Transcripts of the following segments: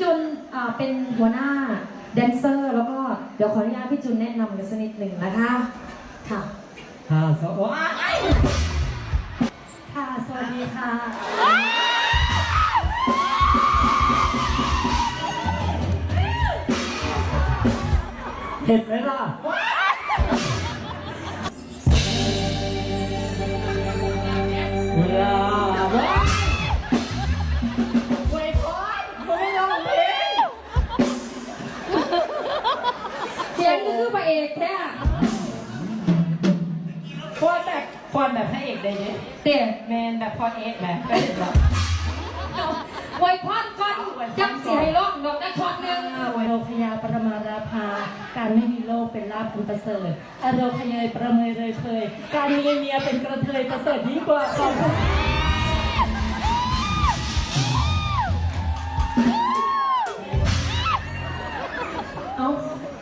จุนอ่าเป็นหัวหน้าแดนเซอร์ แล้วก็เดี๋ยวขออนุญาตพี่จุนแนะนำกันสักนิดหนึ่งนะคะค่ะห้าสองว้ายค่ะสวัสดีค่ะเห็นไหมล่ะเวลา พระเอกแท้ควนแบบควนแบบพระเอกได้เนี่ยเด็ดแมนแบบพอเอกแบบก็เห็นแบบไวยพรก่อนจังสีให้ร้องดอกนักทอนหนึ่งอโรคยาปรมาราภา การไม่มีโรคเป็นลาภอันประเสริฐอโรคยายประเมยเลยเคย การมีเมียเป็นกระเทยประเสริฐยิ่งกว่าขอบ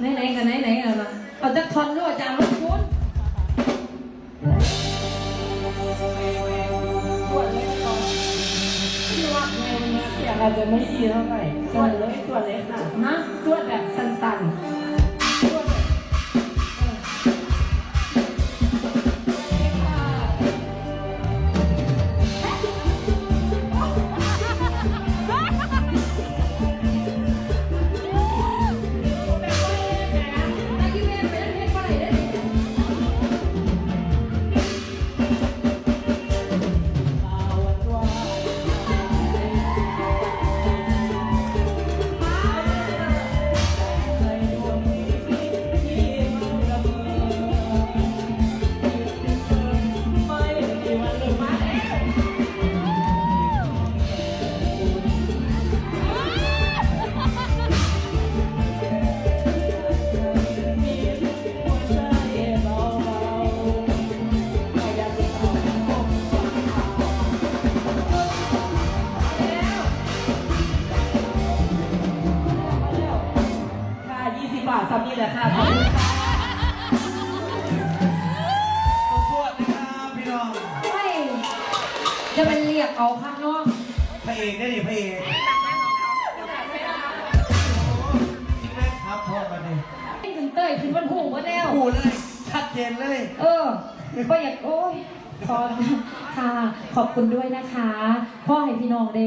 ไหนๆกันไหนๆกันมาเอาจักทอนด้วยอาจารย์รบคุณส่วนเล็กก่อนที่ว่าเงินเนี่ยเสียงอาจจะไม่ดีเท่าไหร่ส่วนเล็กส่วนเล็กค่ะฮะส่วนแบบสั้ 20บาทซ้ำนี่แหละค่ะขอบคุณค่ะสวัสดีครับพี่น้องไม่จะเป็นเรียกเอาข้างนอกพระเอกได้ดิพระเอกแม่ครับพ่อมาดิให้ถึงเต้ยถึงวันหูว่าแล้วพูเลย ชัดเจนเลย เออก็อยากโอ้ยขอค่ะ ขอบคุณด้วยนะคะ พ่อให้พี่น้องได้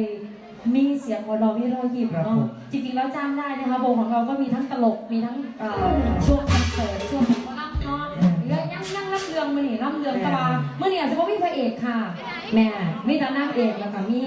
มีเสียงหัวเราะมีรอยยิ้มครับผเนาะมจริงๆแล้วจ้างได้นะคะวงของเราก็มีทั้งตลกมีทั้งเอ่อช่วงคอนเสิร์ตช่วงของรับเนาะเรื่องยังยังรับเรื่องมือนี่รับเรื่องตะบาเมื่อนี่อาจจะไม่มีพระเอกค่ะ แม่มีแต่นางเอกนะคะมี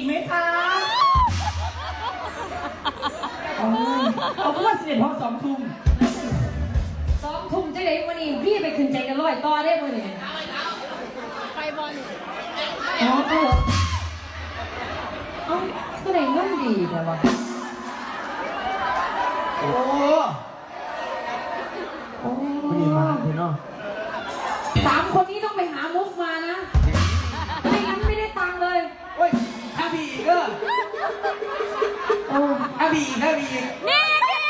อีกไหมคะเอาเพื่อนสิเด็ดพอสองทุ่มสองทุ่มจะได้มื่อนี้พี่ไปขึ้นใจกันร้อยต่อได้มื่อนี้ไปบอลอ๋อเออเอ้าก็ได้เงินดีแต่ว่าโอ้โอ้ ถ้าบีอีกถ้าบีอีก นี่แกว่